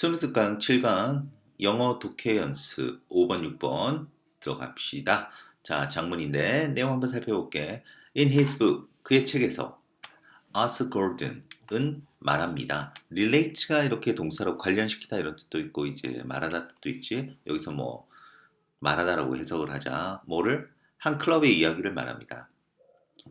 순우특강 7강 영어 독해 연습 5번, 6번 들어갑시다. 자, 장문인데 내용 한번 살펴볼게. In his book, 그의 책에서 Arthur Gordon은 말합니다. relate가 이렇게 동사로 관련시키다 이런 뜻도 있고 이제 말하다 뜻도 있지. 여기서 뭐 말하다라고 해석을 하자. 뭐를 한 클럽의 이야기를 말합니다.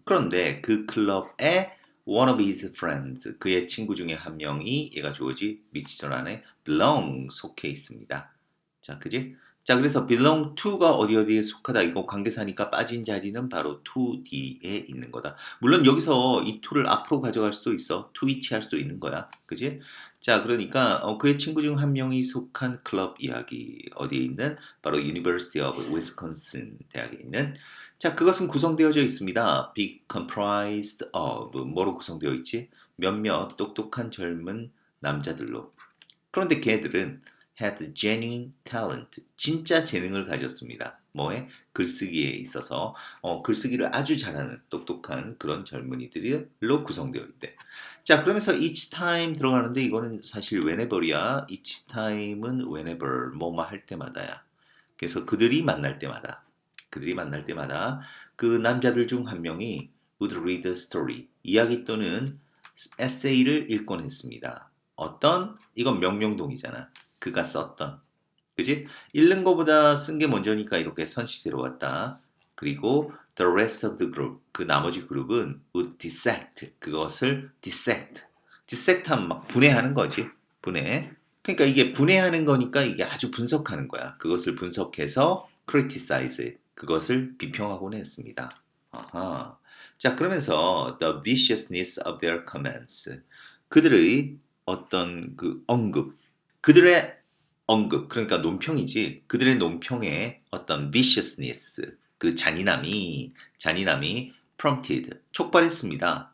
그런데 그 클럽의 one of his friends, 그의 친구 중에 한 명이 얘가 주어지 미치전 안에 belong 속해 있습니다. 자, 그지? 자, 그래서 belong to가 어디 어디에 속하다 이거 관계사니까 빠진 자리는 바로 to 뒤에 있는 거다. 물론 여기서 이 to를 앞으로 가져갈 수도 있어. to 위치할 수도 있는 거야. 그지? 자, 그러니까 어, 그의 친구 중 한 명이 속한 클럽 이야기 어디에 있는 바로 University of Wisconsin 대학에 있는 자, 그것은 구성되어져 있습니다. be comprised of 뭐로 구성되어 있지? 몇몇 똑똑한 젊은 남자들로. 그런데 걔들은 had genuine talent, 진짜 재능을 가졌습니다. 뭐에? 글쓰기에 있어서 어, 글쓰기를 아주 잘하는 똑똑한 그런 젊은이들로 구성되어 있대. 자, 그러면서 each time 들어가는데 이거는 사실 whenever이야. each time은 whenever 뭐뭐 할 때마다야. 그래서 그들이 만날 때마다 그들이 만날 때마다 그 남자들 중 한 명이 would read the story 이야기 또는 에세이를 읽곤 했습니다. 어떤 이건 명령동이잖아. 그가 썼던 그지? 읽는 거보다 쓴 게 먼저니까 이렇게 선시제로 왔다. 그리고 the rest of the group 그 나머지 그룹은 would dissect 그것을 dissect dissect 하면 막 분해하는 거지. 분해. 그러니까 이게 분해하는 거니까 이게 아주 분석하는 거야. 그것을 분석해서 criticize it. 그것을 비평하곤 했습니다. 아하. 자, 그러면서 the viciousness of their comments. 그들의 어떤 그 언급, 그들의 언급, 그러니까 논평이지. 그들의 논평의 어떤 viciousness, 그 잔인함이, 잔인함이 prompted, 촉발했습니다.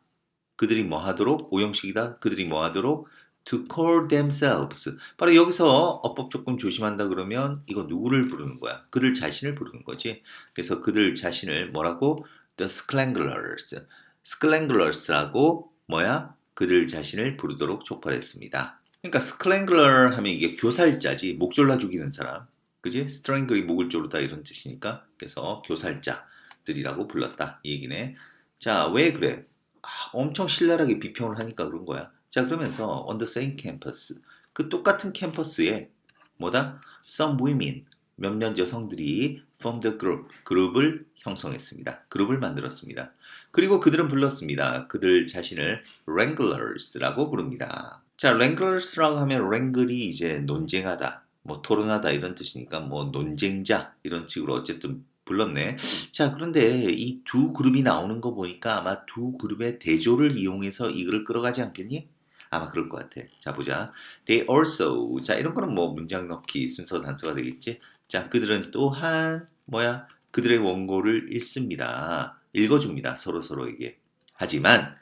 그들이 뭐 하도록, 오형식이다. 그들이 뭐 하도록 to call themselves. 바로 여기서 어법 조건 조심한다 그러면 이거 누구를 부르는 거야? 그들 자신을 부르는 거지. 그래서 그들 자신을 뭐라고? The Sclanglers. Sclanglers라고 뭐야? 그들 자신을 부르도록 촉발했습니다. 그러니까 Sclangler 하면 이게 교살자지. 목 졸라 죽이는 사람. 그지? Strangle이 목을 조르다 이런 뜻이니까. 그래서 교살자들이라고 불렀다. 이 얘기네. 자, 왜 그래? 아, 엄청 신랄하게 비평을 하니까 그런 거야. 자 그러면서 on the same campus 그 똑같은 캠퍼스에 뭐다? Some women 몇몇 여성들이 from the group 그룹을 형성했습니다. 그룹을 만들었습니다. 그리고 그들은 불렀습니다. 그들 자신을 wranglers라고 부릅니다. 자, wranglers라고 하면 wrangle이 이제 논쟁하다, 뭐 토론하다 이런 뜻이니까 뭐 논쟁자 이런 식으로 어쨌든 불렀네. 자, 그런데 이 두 그룹이 나오는 거 보니까 아마 두 그룹의 대조를 이용해서 이 글을 끌어가지 않겠니? 아마 그럴 것 같아. 자, 보자. They also. 자, 이런 거는 뭐 문장 넣기 순서 단서가 되겠지. 자, 그들은 또한 뭐야? 그들의 원고를 읽습니다. 읽어줍니다. 서로 서로에게. 하지만,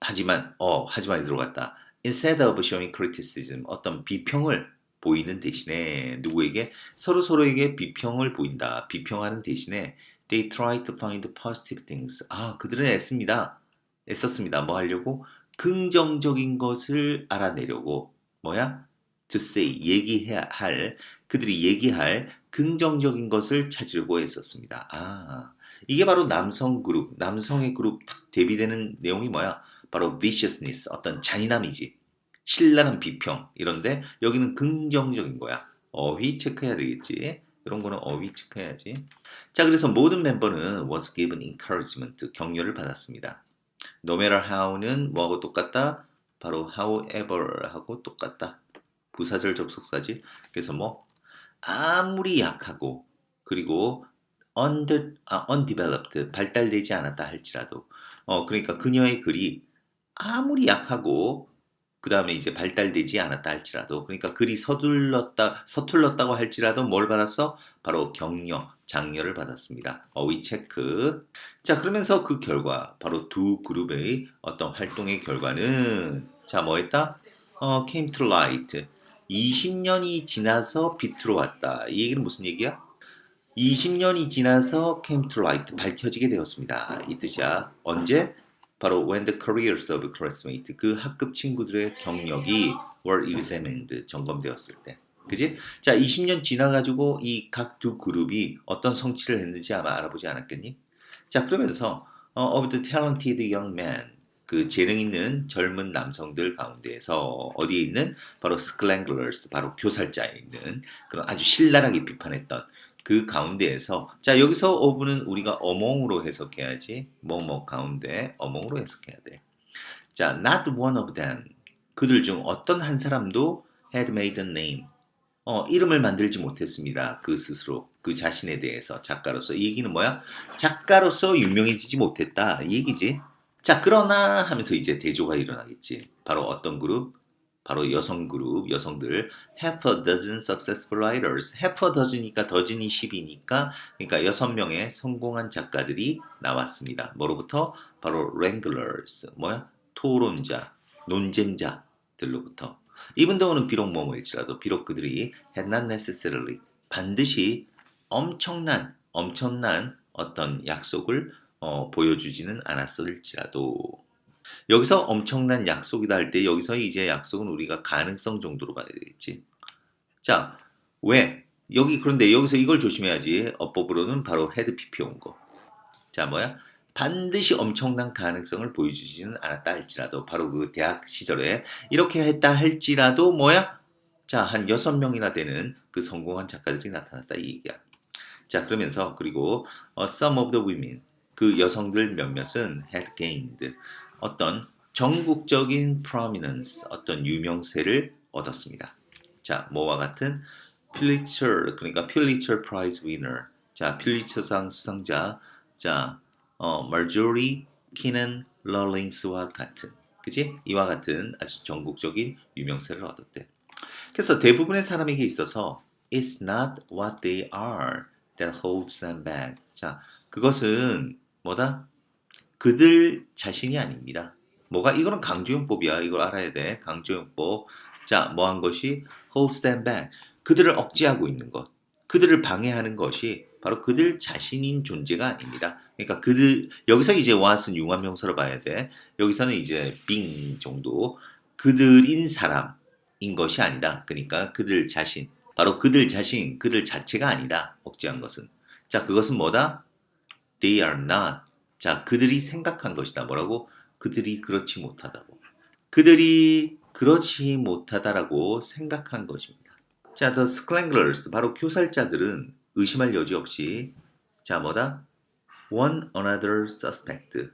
하지만, 어, 하지만이 들어갔다. Instead of showing criticism, 어떤 비평을 보이는 대신에 누구에게 서로 서로에게 비평을 보인다. 비평하는 대신에 they try to find positive things. 아, 그들은 애씁니다. 애썼습니다. 뭐 하려고? 긍정적인 것을 알아내려고 뭐야? to say 얘기해야 할 그들이 얘기할 긍정적인 것을 찾으려고 했었습니다. 아 이게 바로 남성 그룹 남성의 그룹 딱 대비되는 내용이 뭐야? 바로 viciousness 어떤 잔인함이지 신랄한 비평 이런데 여기는 긍정적인 거야. 어휘 체크해야 되겠지. 이런 거는 어휘 체크해야지. 자 그래서 모든 멤버는 was given encouragement 격려를 받았습니다. No matter how는 뭐하고 똑같다? 바로 however하고 똑같다. 부사절 접속사지. 그래서 뭐 아무리 약하고 그리고 under, 아, undeveloped 발달되지 않았다 할지라도 어 그러니까 그녀의 글이 아무리 약하고 그 다음에 이제 발달되지 않았다 할지라도 그러니까 글이 서둘렀다 서툴렀다고 할지라도 뭘 받았어? 바로 격려, 장려를 받았습니다. 어휘 체크. 자 그러면서 그 결과 바로 두 그룹의 어떤 활동의 결과는 자 뭐 했다? 어 came to light. 20년이 지나서 빛으로 왔다. 이 얘기는 무슨 얘기야? 20년이 지나서 came to light 밝혀지게 되었습니다. 이 뜻이야. 언제? 바로 when the careers of classmates 그 학급 친구들의 경력이 were examined 점검되었을 때. 그지? 자, 20년 지나가지고 이 각 두 그룹이 어떤 성취를 했는지 아마 알아보지 않았겠니? 자, 그러면서 어, of the talented young men 그 재능 있는 젊은 남성들 가운데에서 어디에 있는 바로 스클랭글러스 바로 교살자에 있는 그런 아주 신랄하게 비판했던 그 가운데에서 자 여기서 어부는 우리가 어몽으로 해석해야지 뭐뭐 가운데 어몽으로 해석해야 돼. 자 not one of them 그들 중 어떤 한 사람도 had made a name 어, 이름을 만들지 못했습니다. 그 스스로 그 자신에 대해서 작가로서 이 얘기는 뭐야? 작가로서 유명해지지 못했다 이 얘기지. 자 그러나 하면서 이제 대조가 일어나겠지. 바로 어떤 그룹? 바로 여성 그룹, 여성들 half a dozen successful writers. half a dozen이니까 더진이 10이니까 그러니까 여섯 명의 성공한 작가들이 나왔습니다. 뭐로부터? 바로 wranglers. 뭐야? 토론자, 논쟁자들로부터. 이분 동은 비록 뭐뭐일지라도 비록 그들이 had not necessarily 반드시 엄청난 엄청난 어떤 약속을 어, 보여주지는 않았을지라도 여기서 엄청난 약속이다 할 때 여기서 이제 약속은 우리가 가능성 정도로 봐야 되겠지. 자, 왜? 여기 그런데 여기서 이걸 조심해야지. 어법으로는 바로 헤드 PP 온 거. 자, 뭐야? 반드시 엄청난 가능성을 보여주지는 않았다 할지라도 바로 그 대학 시절에 이렇게 했다 할지라도 뭐야? 자, 한 여섯 명이나 되는 그 성공한 작가들이 나타났다 이 얘기야. 자, 그러면서 그리고 어, some of the women 그 여성들 몇몇은 had gained 어떤 전국적인 prominence, 어떤 유명세를 얻었습니다. 자, 뭐와 같은 필리처, 그러니까 필리처 프라이즈 위너, 자, 필리처상 수상자, 자, 어, 마조리 키는 러링스와 같은, 그지? 이와 같은 아주 전국적인 유명세를 얻었대. 그래서 대부분의 사람에게 있어서 it's not what they are that holds them back. 자, 그것은 뭐다? 그들 자신이 아닙니다. 뭐가 이거는 강조용법이야. 이걸 알아야 돼. 강조용법. 자, 뭐한 것이 holds them back. 그들을 억제하고 있는 것. 그들을 방해하는 것이 바로 그들 자신인 존재가 아닙니다. 그러니까 그들 여기서 이제 what은 융합 명사로 봐야 돼. 여기서는 이제 being 정도 그들인 사람인 것이 아니다. 그러니까 그들 자신. 바로 그들 자신, 그들 자체가 아니다. 억제한 것은. 자, 그것은 뭐다? They are not. 자, 그들이 생각한 것이다. 뭐라고? 그들이 그렇지 못하다고. 그들이 그렇지 못하다라고 생각한 것입니다. 자, the slanglers, 바로 교살자들은 의심할 여지 없이 자, 뭐다? one another suspect.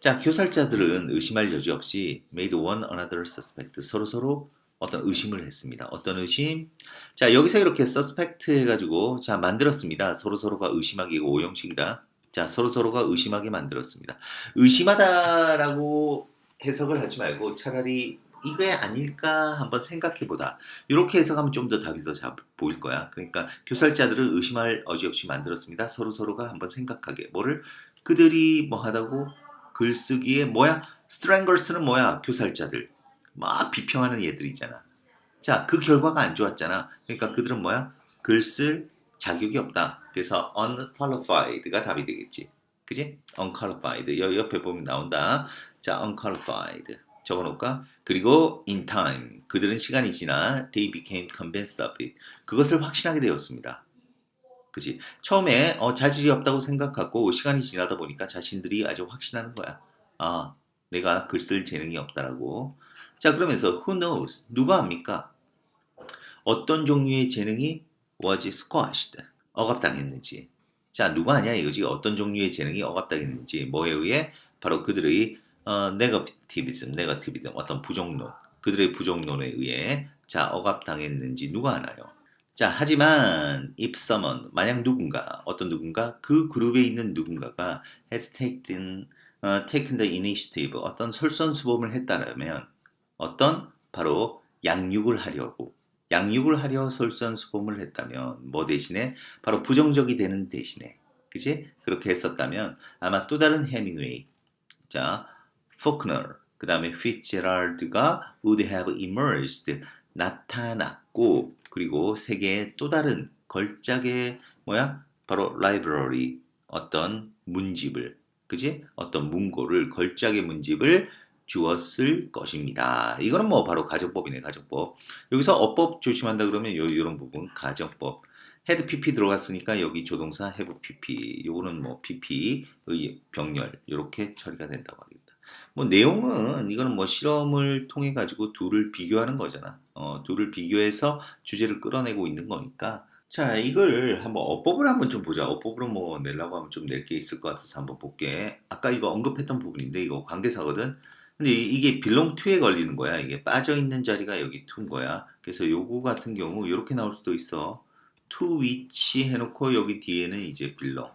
자, 교살자들은 의심할 여지 없이 made one another suspect. 서로 서로 어떤 의심을 했습니다. 어떤 의심? 자, 여기서 이렇게 suspect 해가지고 자 만들었습니다. 서로 서로가 의심하기 이거 오형식이다. 자, 서로 서로가 의심하게 만들었습니다. 의심하다라고 해석을 하지 말고 차라리 이게 아닐까 한번 생각해보다. 이렇게 해석하면 좀 더 답이 더 잘 보일 거야. 그러니까 교살자들은 의심할 여지 없이 만들었습니다. 서로 서로가 한번 생각하게. 뭐를 그들이 뭐 하다고 글쓰기에 뭐야? 스트랭걸스는 뭐야? 교살자들. 막 비평하는 얘들이잖아. 자, 그 결과가 안 좋았잖아. 그러니까 그들은 뭐야? 글 쓸 자격이 없다. 그래서 unqualified가 답이 되겠지. 그지? unqualified. 여 옆에 보면 나온다. 자, unqualified. 적어놓을까? 그리고 in time. 그들은 시간이 지나 they became convinced of it. 그것을 확신하게 되었습니다. 그지? 처음에 어, 자질이 없다고 생각하고 시간이 지나다 보니까 자신들이 아주 확신하는 거야. 아, 내가 글 쓸 재능이 없다라고. 자, 그러면서 who knows? 누가 압니까? 어떤 종류의 재능이 was squashed. 억압당했는지. 자, 누가 아냐 이거지. 어떤 종류의 재능이 억압당했는지. 뭐에 의해? 바로 그들의 어, 네거티비즘, 네거티비즘, 어떤 부정론. 그들의 부정론에 의해 자, 억압당했는지 누가 아나요? 자, 하지만 someone, 만약 누군가, 어떤 누군가, 그 그룹에 있는 누군가가 has taken, 어, taken the initiative, 어떤 솔선수범을 했다면 어떤? 바로 양육을 하려고. 양육을 하려 솔선수범을 했다면 뭐 대신에? 바로 부정적이 되는 대신에. 그지 그렇게 했었다면 아마 또 다른 해밍웨이. 자 포크너 그 다음에 피츠제랄드가 would have emerged 나타났고 그리고 세계의 또 다른 걸작의 뭐야 바로 라이브러리 어떤 문집을 그지? 어떤 문고를 걸작의 문집을 주었을 것입니다. 이거는 뭐 바로 가정법이네, 가정법. 여기서 어법 조심한다 그러면 요, 요런 부분, 가정법. 헤드 PP 들어갔으니까 여기 조동사 have PP. 요거는 뭐 PP의 병렬. 이렇게 처리가 된다고 하겠다. 뭐 내용은 이거는 뭐 실험을 통해 가지고 둘을 비교하는 거잖아. 어, 둘을 비교해서 주제를 끌어내고 있는 거니까. 자, 이걸 한번 어법을 한번 좀 보자. 어법으로 뭐 내려고 하면 좀 낼 게 있을 것 같아서 한번 볼게. 아까 이거 언급했던 부분인데 이거 관계사거든. 근데 이- 이게 belong to에 걸리는 거야. 이게 빠져 있는 자리가 여기 to인 거야. 그래서 요거 같은 경우 이렇게 나올 수도 있어. to which 해놓고 여기 뒤에는 이제 belong.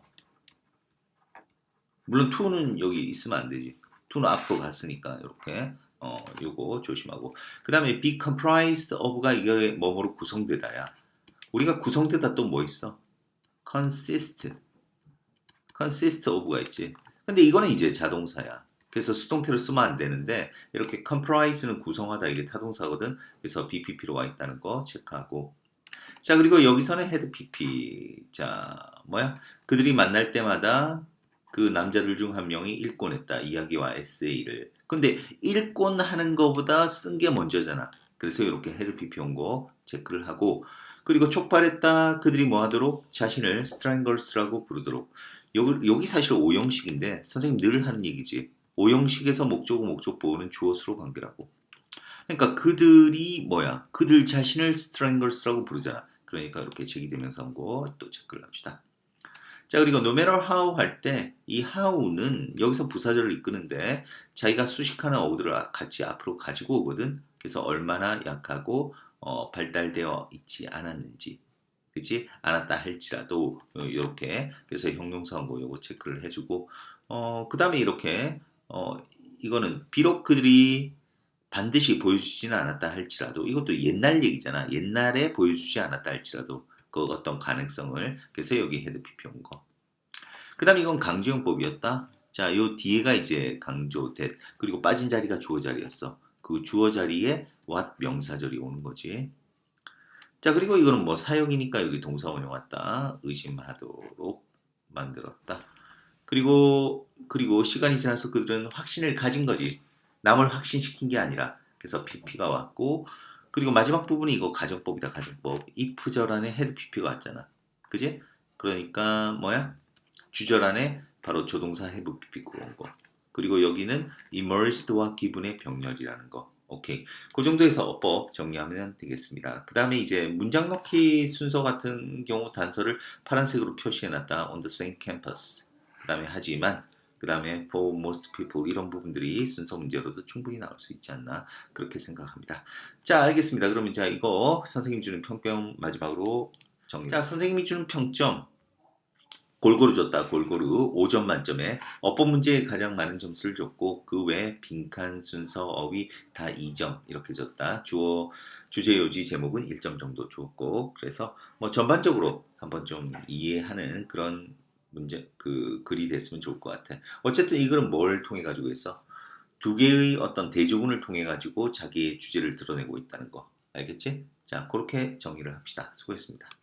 물론 to는 여기 있으면 안 되지. To는 앞으로 갔으니까 이렇게 어 요거 조심하고. 그 다음에 be comprised of가 이게 뭐뭐로 구성되다야. 우리가 구성되다 또 뭐 있어? consist. consist of가 있지. 근데 이거는 이제 자동사야. 그래서 수동태로 쓰면 안 되는데 이렇게 comprise는 구성하다 이게 타동사거든. 그래서 BPP로 와 있다는 거 체크하고. 자 그리고 여기서는 head PP. 자 뭐야? 그들이 만날 때마다 그 남자들 중 한 명이 읽곤 했다. 이야기와 에세이를. 근데 읽곤 하는 거보다 쓴 게 먼저잖아. 그래서 이렇게 헤드 PP 온거 체크를 하고 그리고 촉발했다. 그들이 뭐 하도록 자신을 strangles라고 부르도록. 여기, 여기 사실 오형식인데 선생님 늘 하는 얘기지. 오형식에서 목적어 목적보호는 주어수로 관계라고. 그러니까 그들이 뭐야? 그들 자신을 strangles라고 부르잖아. 그러니까 이렇게 제기대명사고 또 체크를 합시다. 자 그리고 no matter how 할 때 이 how는 여기서 부사절을 이끄는데 자기가 수식하는 어구들을 같이 앞으로 가지고 오거든. 그래서 얼마나 약하고 어, 발달되어 있지 않았는지, 그지 않았다 할지라도 이렇게 그래서 형용사고 요거 체크를 해주고 어, 그 다음에 이렇게 어, 이거는 비록 그들이 반드시 보여주지는 않았다 할지라도 이것도 옛날 얘기잖아. 옛날에 보여주지 않았다 할지라도 그 어떤 가능성을 그래서 여기 헤드 PP 온 거. 그 다음 에 이건 강조용법이었다. 자, 요 뒤에가 이제 강조 that 그리고 빠진 자리가 주어 자리였어. 그 주어 자리에 what 명사절이 오는 거지. 자, 그리고 이거는 뭐 사용이니까 여기 동사 원형 왔다. 의심하도록 만들었다. 그리고 그리고 시간이 지나서 그들은 확신을 가진 거지. 남을 확신시킨 게 아니라. 그래서 PP가 왔고 그리고 마지막 부분이 이거 가정법이다. 가정법. if절 안에 head PP가 왔잖아. 그지? 그러니까 뭐야? 주절 안에 바로 조동사 have PP가 온 거. 그리고 여기는 immersed와 기분의 병렬이라는 거. 오케이. 그 정도에서 어법 정리하면 되겠습니다. 그 다음에 이제 문장 넣기 순서 같은 경우 단서를 파란색으로 표시해놨다. on the same campus. 그 다음에 하지만 그 다음에 for most people 이런 부분들이 순서 문제로도 충분히 나올 수 있지 않나 그렇게 생각합니다. 자 알겠습니다. 그러면 자 이거 선생님 주는 평점 마지막으로 정리. 자 선생님이 주는 평점 골고루 줬다. 골고루 5점 만점에 어법 문제에 가장 많은 점수를 줬고 그 외 빈칸 순서 어휘 다 2점 이렇게 줬다. 주어 주제 요지 제목은 1점 정도 줬고 그래서 뭐 전반적으로 한번 좀 이해하는 그런 문제 그 글이 됐으면 좋을 것 같아. 어쨌든 이 글은 뭘 통해 가지고 있어? 두 개의 어떤 대조군을 통해 가지고 자기의 주제를 드러내고 있다는 거 알겠지? 자 그렇게 정리를 합시다. 수고했습니다.